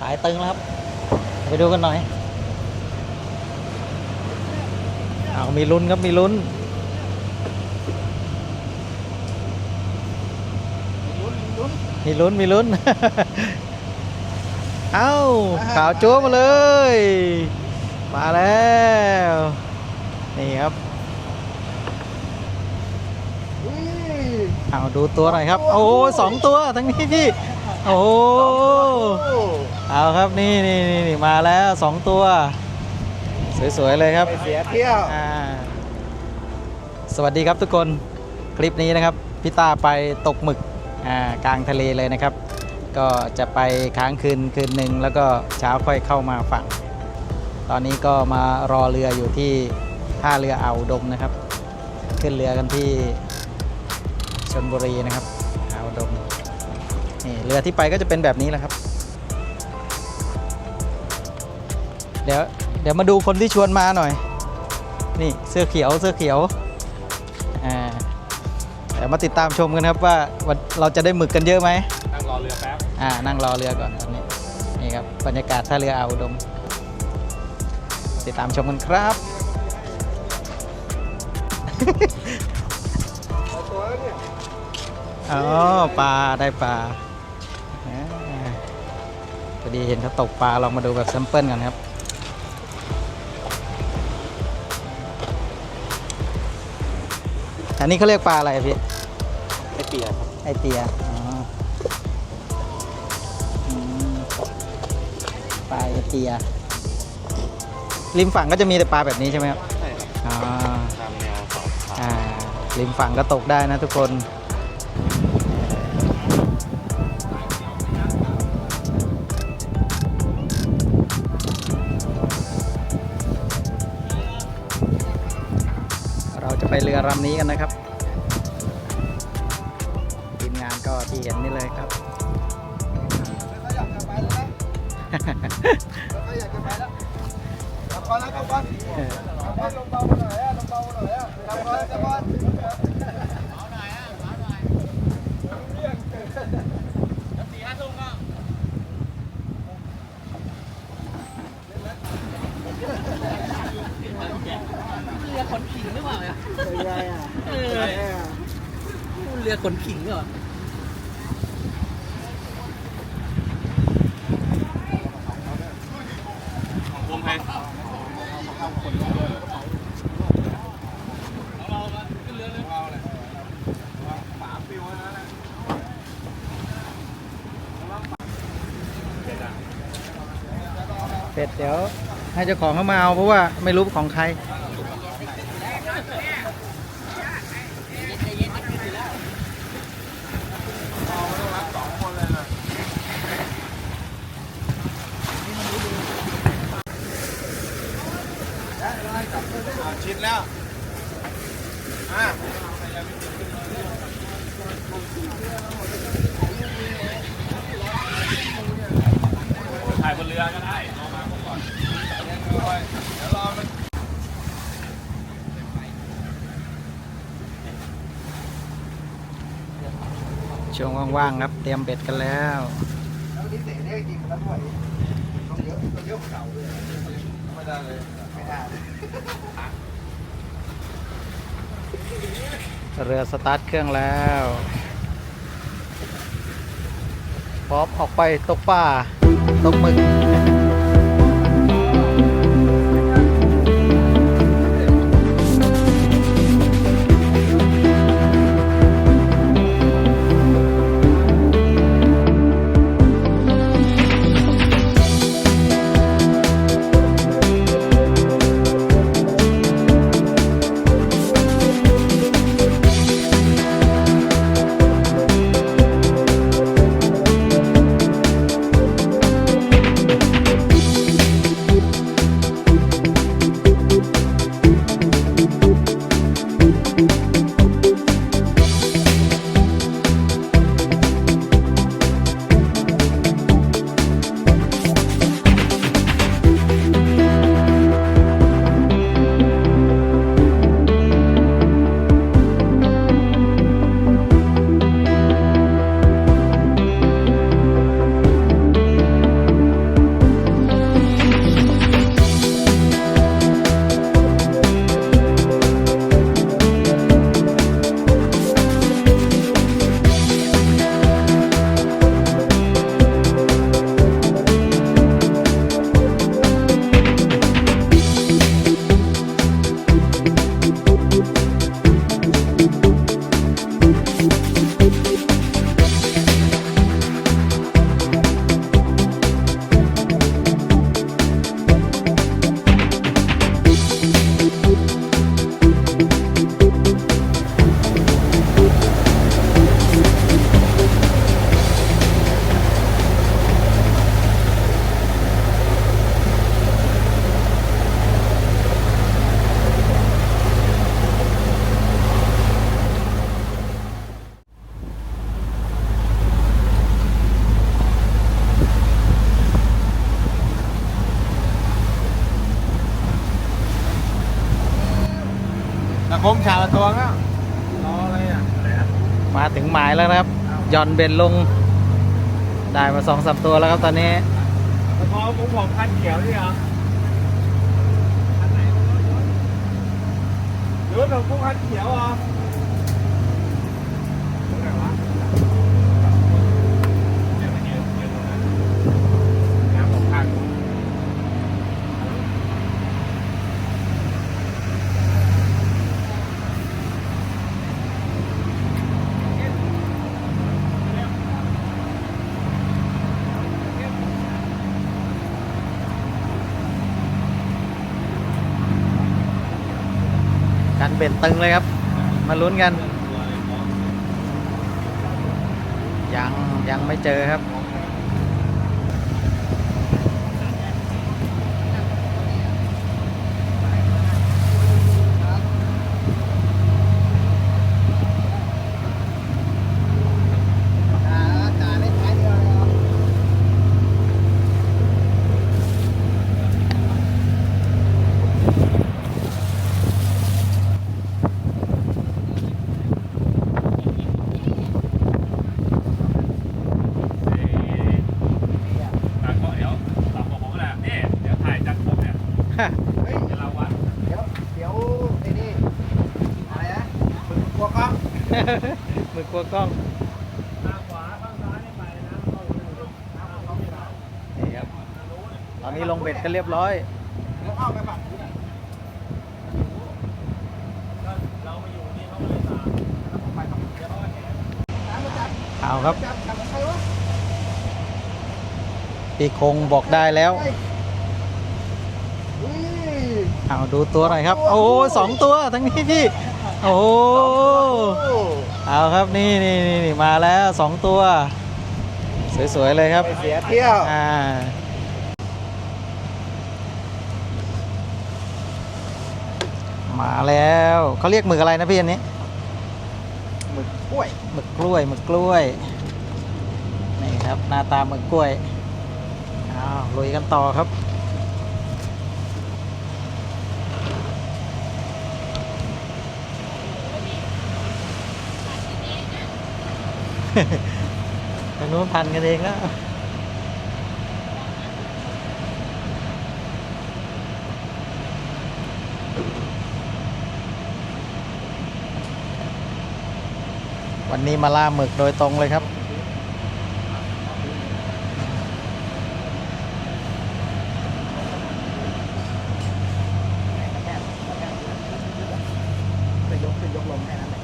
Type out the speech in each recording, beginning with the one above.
สายตึงแล้วครับ ไปดูกันหน่อยเอามีลุ้นครับ มีลุ้นมีลุ้นมีลุ้น เอ้าขาวจั๊วมาเลย มาแล้ว นี่ครับ เอาดูตัวหน่อยครับ โอ้สองตัวทั้งนี้พี่ โอ้ เอาครับนี่นี่นี่นี่มาแล้วสองตัว สวย ๆ เลยครับไปเสียเที่ยว อ่าสวัสดีครับทุกคนคลิปนี้นะครับพี่ตาไปตกหมึกอ่ากลางทะเลเลยนะครับ ก็จะไปค้างคืนคืนหนึ่งแล้วก็เช้าค่อยเข้ามาฝั่ง ตอนนี้ก็มารอเรืออยู่ที่ท่าเรืออ่าวอุดมนะครับ ขึ้นเรือกันที่ชนบุรีนะครับอ่าวอุดมนี่เรือที่ไปก็จะเป็นแบบนี้แหละครับ ดี๋ยวเดี๋ยวมาดูคนที่ชวนมาหน่อย นี่เสื้อเขียวเสื้อเขียวอ่าเดี๋ยวมาติดตามชมกันครับว่าวันเราจะได้หมึกกันเยอะไหมนั่งรอเรือแป๊บอ่านั่งรอเรือก่อนตอนนี้นี่ครับบรรยากาศท่าเรืออ่าวอุดม ติดตามชมกันครับตัวเนี่ยอ๋อปลาได้ปลาอ่าพอดีเห็นเขาตกปลาลองมาดูแบบแซมเปิลกันครับ อันนี้เขาเรียกปลาอะไรอะพี่ ไอเปียครับ ไอเตียอ๋ออืมปลาไอเตีย ริมฝั่งก็จะมีแต่ปลาแบบนี้ใช่ไหมครับ ใช่ครับ อ๋อ ตามแนวสองขาอ่าริมฝั่งก็ตกได้นะทุกคน ไปเรือลำนี้กันนะครับทีมงานก็ที่เห็นนี่เลยครับเขาอยากจะไปแล้วนะเขาอยากจะไปแล้วกลับก่อนนะกลับก่อนกลับก่อนลงเบาหน่อยอะลงเบาหน่อยอะกลับก่อนกลับก่อนไงอะ เรือขนขิงเหรอเสร็จเดี๋ยวให้เจ้าของเขามาเอาเพราะว่าไม่รู้ของใคร ชิดแล้วอะ ถ่ายบนเรือก็ได้เอามาก่อนเดี๋ยวรอมันช่วงว่างๆครับเตรียมเบ็ดกันแล้วแล้วนี่เตะได้จริงแล้วด้วยต้องเยอะต้องเยอะเก่าเลยไม่ได้เลยไม่ได้เรือสตาร์ทเครื่องแล้วพร้อมออกไปตกปลา ตกหมึก คมชาวตัวก็รออะไรอะมาถึงหมายแล้วนะครับหย่อนเบ็ดลง ได้มาสองสามตัวแล้วครับตอนนี้พอผมผมคันเขียวนี่เหรอหรือว่าผมคันเขียวเหรอตรงไหนวะ เดี๋ยวไปยืนยืนตรงนั้นน้ำของข้าง กัน เบ็ดตึงเลยครับ มาลุ้นกัน ยังยังไม่เจอครับ จ่าจ่าได้ท้ายเดียวเลยเหรอ ตากล้องเดี๋ยวตอบผมก็ได้นี่เดี๋ยวถ่ายจากผมเนี่ย เฮ้ย จะลาวัด เดี๋ยวเดี๋ยวไอ้นี่อะไรนะมึงกลัวครับ มือกลัวกล้องทางขวาข้างซ้ายนี่ไปนะเขาไปดูน้ำเขาไม่ได้นี่ครับ ตอนนี้ลงเบ็ดกันเรียบร้อยแล้วเข้าไปฝั่งนู้นเรามาอยู่นี่เขาก็เลยตามแล้วผมไปฝั่งนู้นเดี๋ยวเขาก็เห็นเอาครับ จับจับใครวะพี่คงบอกได้แล้ว เอาดูตัวหน่อยครับ โอ้สองตัวทั้งนี้พี่ โอ้โอ้เอาครับนี่นี่นี่นี่มาแล้วสองตัว สวย ๆ เลยครับ ไม่เสียเที่ยว อ่า มาแล้วเขาเรียกหมึกอะไรนะพี่อันนี้หมึกกล้วย หมึกกล้วยหมึกกล้วย นี่ครับหน้าตาหมึกกล้วยอ้าวลุยกันต่อครับ ทางนู้นพันกันเองแล้ววันนี้มาล่าหมึกโดยตรงเลยครับ จะยกขึ้นยกลงแค่นั้นแหละ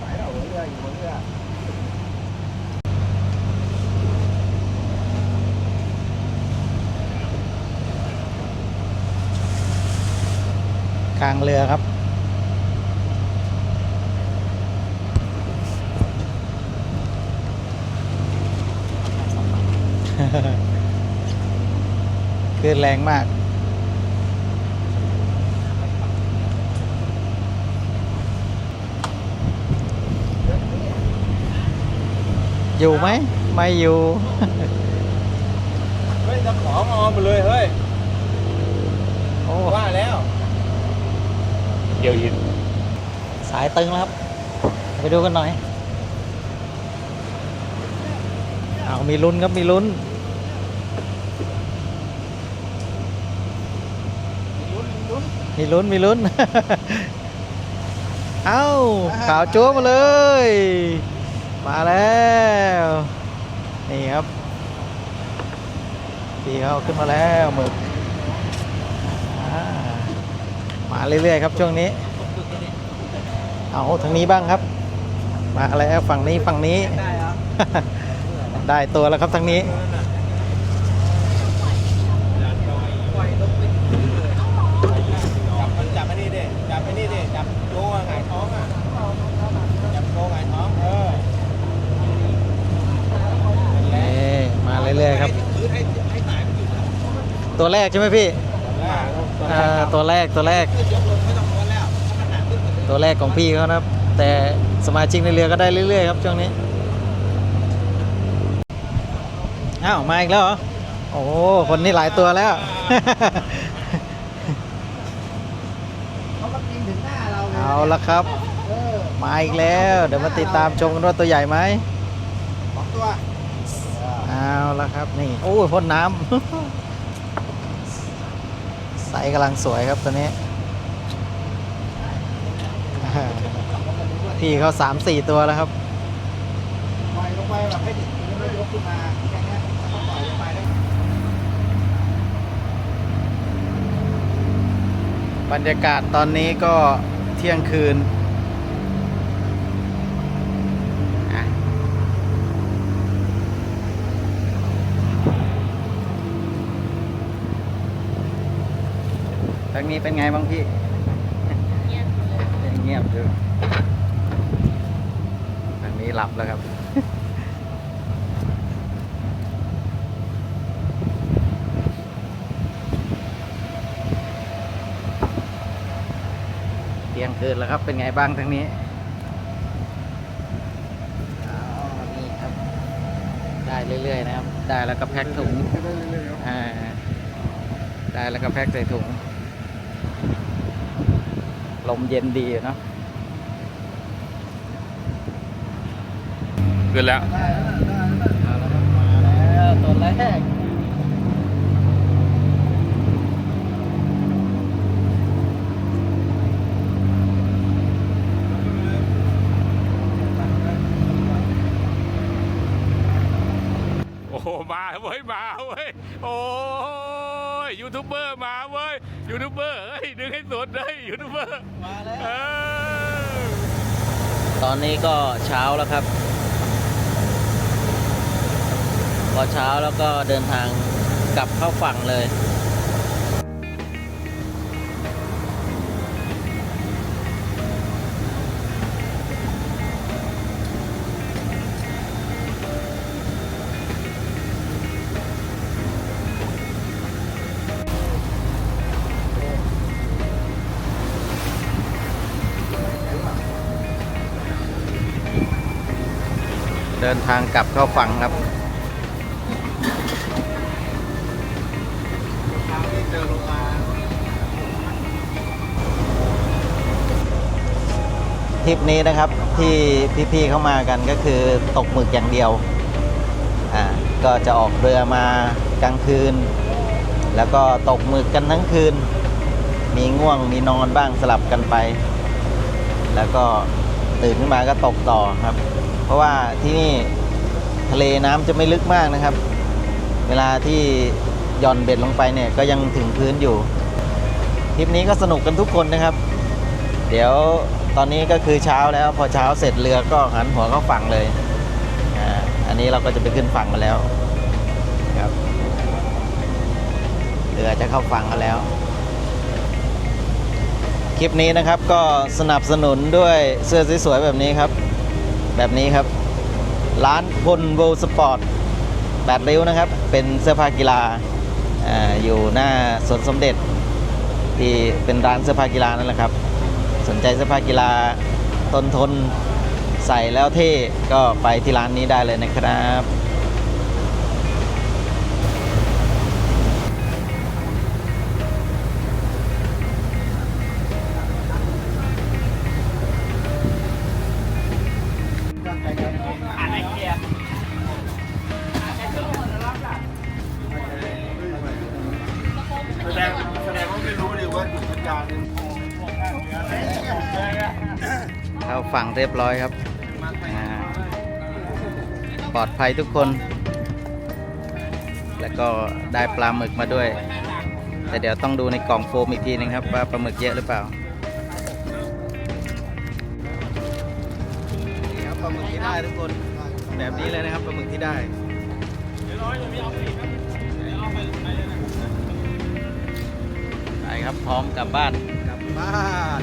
ไปแล้วหัวเรืออยู่หัวเรือ กลาง เรือครับคลื่นแรงมาก อยู่ไหม ไม่อยู่ เฮ้ยจะของออมไปเลยเฮ้ยโอ้ว่าแล้ว เดี๋ยวยิน สายตึงแล้วครับ ไปดูกันหน่อยเอามีลุ้นครับ มีลุ้นมีลุ้นมีลุ้น เอ้าขาวจั๊วมาเลย มาแล้ว นี่ครับพี่เขาขึ้นมาแล้วหมึกอ่า มาเรื่อยๆครับช่วงนี้ เอาทางนี้บ้างครับ มาแล้วฝั่งนี้ฝั่งนี้ ได้เหรอได้ตัวแล้วครับทางนี้จับมันจับไอ้นี่ดิจับไอ้นี่ดิจับโยอะหงายท้องอะจับโยหงายท้องเออนี่มาเรื่อยๆครับคือให้ให้สายมันอยู่นะตัวแรกใช่ไหมพี่ ตัวแรกอ่าตัวแรกตัวแรกขึ้นยกลงไม่ต้องม้วนแล้วถ้ามันหนักขึ้นกว่าเดิมตัวแรกของพี่เขานะครับ แต่สมาชิกในเรือก็ได้เรื่อยๆครับช่วงนี้อ้าวมาอีกแล้วเหรอโอ้โหคนนี้หลายตัวแล้วเอาละครับมาอีกแล้ว เดี๋ยวมาติดตามชมกันว่าตัวใหญ่ไหมสองตัวเอาละครับนี่ โอ้ยพ่นน้ำ ใสกำลังสวยครับตัวนี้ พี่เขาสามสี่ตัวแล้วครับปล่อยลงไปแบบให้ดิไม่ยกขึ้นมาแค่นี้ปล่อยลงไปได้บรรยากาศตอนนี้ก็เที่ยงคืนางนี้เป็นไงบ้างพี่ เงียบเลยยังเงียบอยู่ทางนี้หลับแล้วครับเที่ยงคืนแล้วครับเป็นไงบ้างทางนี้อ๋อนี่ครับ ได้เรื่อยๆนะครับ ได้แล้วก็แพ็คถุงได้เรื่อยๆครับอ่าได้แล้วก็แพ็คใส่ถุง ลมเย็นดีอยู่เนาะขึ้นแล้วได้แล้วนะได้แล้วนะมาแล้วตัวแรกโอ้โหมาเว้ยมาเว้ยโอ้ยยูทูบเบอร์มาเว้ย ยูทูบเบอร์เฮ้ยดึงให้สุดเลยยูทูบเบอร์มาแล้วเออตอนนี้ก็เช้าแล้วครับ พอเช้าแล้วก็เดินทางกลับเข้าฝั่งเลย เดินทางกลับเข้าฝั่งครับทริปนี้นะครับที่พี่ๆเข้ามากันก็คือตกหมึกอย่างเดียวอ่าก็จะออกเรือมากลางคืน แล้วก็ตกหมึกกันทั้งคืน มีง่วงมีนอนบ้างสลับกันไป แล้วก็ตื่นขึ้นมาก็ตกต่อครับ ราะว่าที่นี่ทะเลน้ำจะไม่ลึกมากนะครับ เวลาที่หย่อนเบ็ดลงไปเนี่ยก็ยังถึงพื้นอยู่ทริปนี้ก็สนุกกันทุกคนนะครับ เดี๋ยวตอนนี้ก็คือเช้าแล้วพอเช้าเสร็จเรือก็หันหัวเข้าฝั่งเลยอันนี้เราก็จะไปขึ้นฝั่งกันแล้วครับเรือจะเข้าฝั่งกันแล้ว คลิปนี้นะครับก็สนับสนุนด้วยเสื้อสวยๆแบบนี้ครับ แบบนี้ครับ ร้านพลโวสปอร์ตแปดริ้วนะครับ เป็นเสื้อผ้ากีฬาออยู่หน้าสวนสมเด็จ ที่เป็นร้านเสื้อผ้ากีฬานั่นแหละครับ สนใจเสื้อผ้ากีฬาทนทนใส่แล้วเท่ก็ไปที่ร้านนี้ได้เลยนะครับ แสดงแสดงว่าไม่รู้เลยว่าอยู่สัญญาณนึงเข้าฝั่งเรียบร้อยครับอ่าปลอดภัยทุกคน แล้วก็ได้ปลาหมึกมาด้วย แต่เดี๋ยวต้องดูในกล่องโฟมอีกทีนึงครับว่าปลาหมึกเยอะหรือเปล่าาหมึกที่ได้ทุกคนแบบนี้เลยนะครับปลาหมึกที่ได้ไปครับพร้อมกลับบ้านกลับบ้าน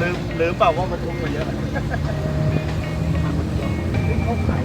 ลืมลืมเปล่าว่ามันทุ่งมาเยอะเขาขาย